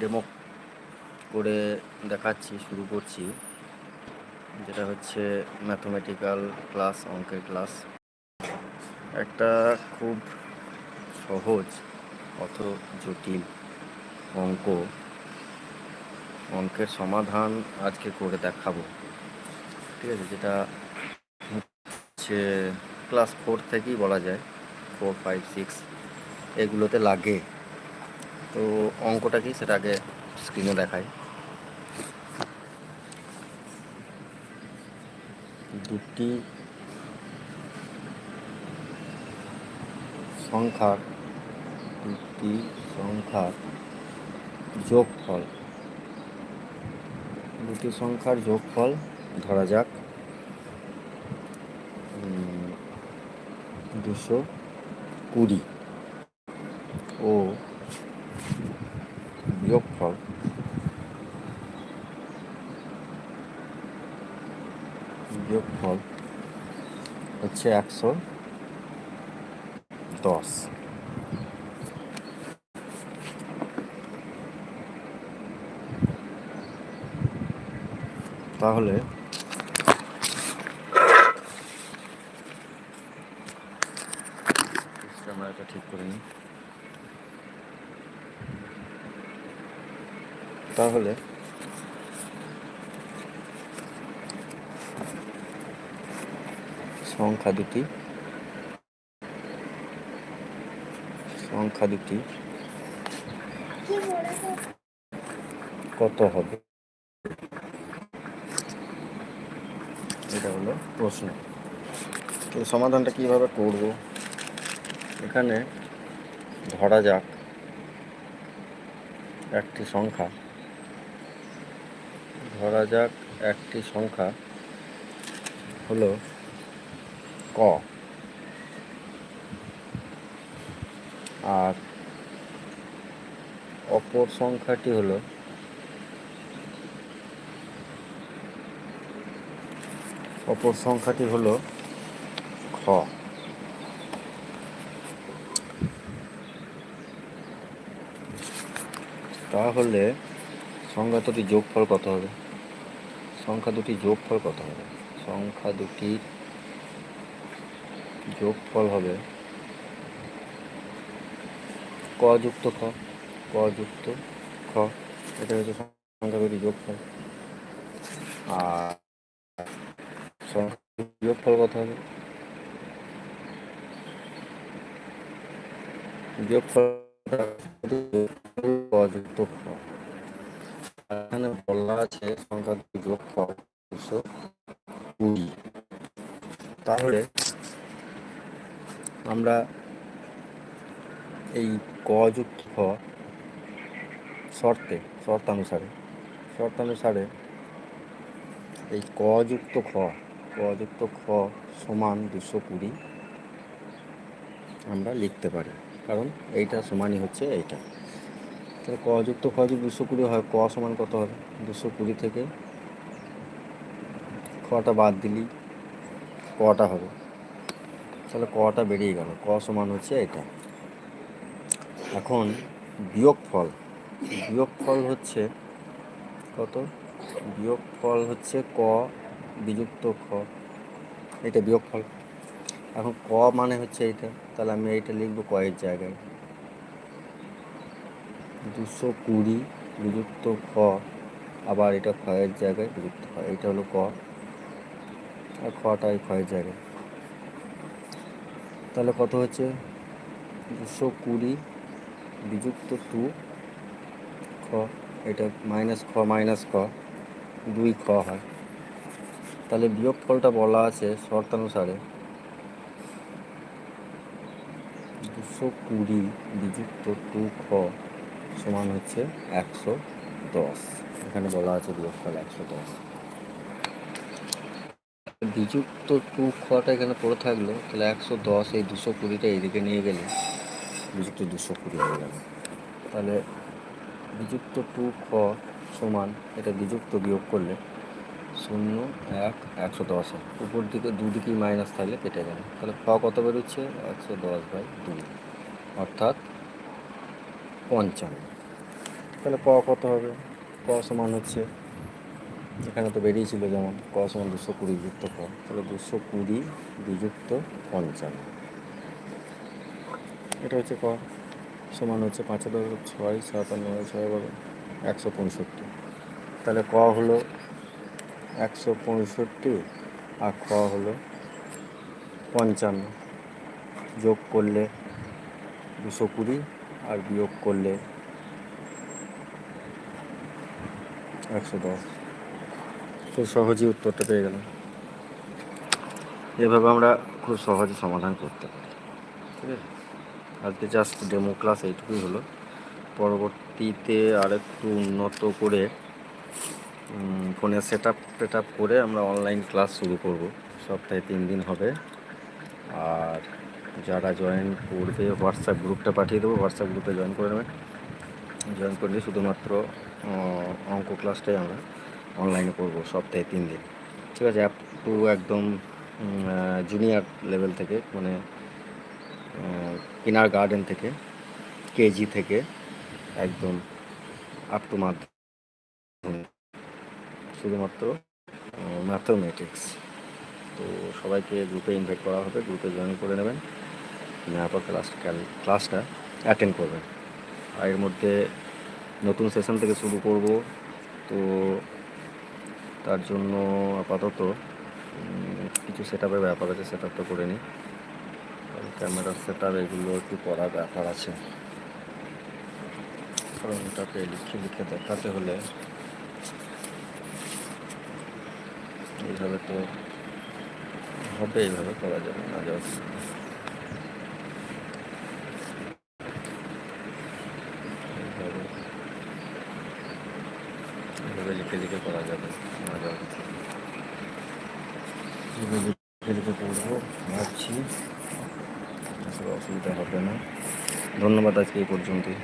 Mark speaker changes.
Speaker 1: Demo করে দেখাচ্ছি, শুরু করছি। যেটা হচ্ছে ম্যাথমেটিক্যাল ক্লাস অঙ্কের ক্লাস একটা খুব সহজ অত জটিল অঙ্ক। অঙ্কের সমাধান আজকে করে দেখাবো। ঠিক আছে, যেটা হচ্ছে ক্লাস ফোর থেকেই বলা যায়। ফোর ফাইভ সিক্স এগুলোতে লাগে। তো অঙ্কটা কি সেটা আগে স্ক্রিনে দেখাই। দুটি সংখ্যার দুটি সংখ্যার যোগফল। দুটি সংখ্যার যোগফল ধরা যাক। দুশো কুড়ি। ও বিয়োগফল বিয়োগফল হচ্ছে একশো দশ তাহলে ক্যামেরাটা ঠিক করে নিই তাহলে? সংখ্যা দুটি। সংখ্যা দুটি। কত হবে? এটা হলো প্রশ্ন। তো সমাধানটা কীভাবে করব? এখানে ধরা যাক একটি সংখ্যা। ধরা যাক একটি সংখ্যা হলো ক। আর অপর সংখ্যাটি হলো অপর সংখ্যাটি হলো খ। তাহলে দুটি যোগফল কত হবে? সংখ্যা দুটি যোগফল কত হবে? সংখ্যা দুটির যোগফল হবে ক যুক্ত খ। ক যুক্ত খ। এটা হচ্ছে সংখ্যা দুটি যোগফল। আর সংখ্যা যোগফল কত হবে? যোগফল ক যুক্ত খ। এখানে বলা আছে সংখ্যা দুটি যোগফল দুশো কুড়ি। তাহলে আমরা এই ক যুক্ত খ শর্তে, শর্তানুসারে শর্তানুসারে এই ক যুক্ত খ, ক যুক্ত খ সমান দুশো কুড়ি আমরা লিখতে পারি। কারণ এইটা সমানই হচ্ছে এইটা। তাহলে ক যুক্ত খ যদি দুশো কুড়ি হয়, ক সমান কত হবে? দুশো কুড়ি থেকে খটা বাদ দিলেই কটা হবে? তাহলে কটা বেরিয়ে গেল? ক সমান হচ্ছে এটা। এখন বিয়োগ ফল বিয়োগ ফল হচ্ছে কত? বিয়োগ ফল হচ্ছে ক বিযুক্ত খ। এটা বিয়োগ ফল এখন ক মানে হচ্ছে এইটা। তাহলে আমি এইটা লিখব কয়ের জায়গায়। দুশো কুড়ি বিযুক্ত খ আবার এটা ক্ষয়ের জায়গায় বিযুক্ত খ এটা হলো ক। আর খটা এই ক্ষয়ের জায়গায়। তাহলে কত হচ্ছে? দুশো কুড়ি বিযুক্ত টু খ। এটা মাইনাস খ মাইনাস খ দুই খ হয়। তাহলে বিয়োগফলটা বলা আছে শর্তানুসারে। দুশো কুড়ি বিযুক্ত টু খ। সমান হচ্ছে একশো দশ। এখানে বলা আছে বিয়োগফল একশো দশ। বিযুক্ত টু খটা এখানে পড়ে থাকল, তাহলে একশো দশ এই দুশো কুড়িটা এইদিকে নিয়ে গেলে বিযুক্ত দুশো কুড়ি হয়ে গেল তাহলে বিযুক্ত টু খ সমান এটা বিযুক্ত বিয়োগ করলে শূন্য এক একশো দশ উপর দিকে দুদিকেই মাইনাস থাকলে কেটে গেল তাহলে খ কত বেরোচ্ছে? একশো দশ বাই দুই। অর্থাৎ পঞ্চান্ন। তাহলে ক কত হবে? ক সমান হচ্ছে, এখানে তো বেরিয়েছিল যেমন, ক সমান দুশো কুড়ি যুক্ত ক, তাহলে দুশো কুড়ি বিযুক্ত পঞ্চান্ন। এটা হচ্ছে ক, সমান হচ্ছে পাঁচ হাজার ছয় সাত আট নয় ছয় বারো, একশো পঁয়ষট্টি। তাহলে ক হলো একশো পঁয়ষট্টি আর ক হলো পঞ্চান্ন। যোগ করলে দুশো কুড়ি আর বিয়োগ করলে একশো দশ। খুব সহজেই উত্তরটা পেয়ে গেলাম। এভাবে আমরা খুব সহজে সমাধান করতে পারি। ঠিক আছে? আজকে জাস্ট ডেমো ক্লাস এইটুকুই হলো। পরবর্তীতে আরেকটু উন্নত করে ফোনে সেট আপ টেট করে আমরা অনলাইন ক্লাস শুরু করব। সপ্তাহে তিন দিন হবে। আর যারা জয়েন করবে হোয়াটসঅ্যাপ গ্রুপটা পাঠিয়ে দেবো হোয়াটসঅ্যাপ গ্রুপে জয়েন করে নেবেন জয়েন করলে শুধুমাত্র অঙ্ক ক্লাসটাই আমরা অনলাইনে করব সপ্তাহে তিন দিন। ঠিক আছে? আপ টু একদম জুনিয়র লেভেল থেকে মানে ইনার গার্ডেন থেকে কেজি থেকে একদম আপ টু মাধ্যমিক। শুধুমাত্র ম্যাথমেটিক্স তো সবাইকে গ্রুপে ইনভাইট করা হবে গ্রুপে জয়েন করে নেবেন। নেওয়ার পর ক্লাস ক্লাসটা অ্যাটেন্ড করবেন। আর এর মধ্যে নতুন সেশন থেকে শুরু করব, তো তার জন্য আপাতত কিছু সেট আপের ব্যাপার আছে সেট আপটা করে নিই। ক্যামেরার সেট আপ এগুলো একটু করার ব্যাপার আছে। কারণ এটাকে লিখে লিখে দেখাতে হলে, এইভাবে তো হবে, এইভাবে করা যাবে না যাবে এইভাবে। লিখে লিখে করা যাবে, না এইভাবে লিখে ভাবছি। অসুবিধা হবে না। ধন্যবাদ আজকে এই পর্যন্তই।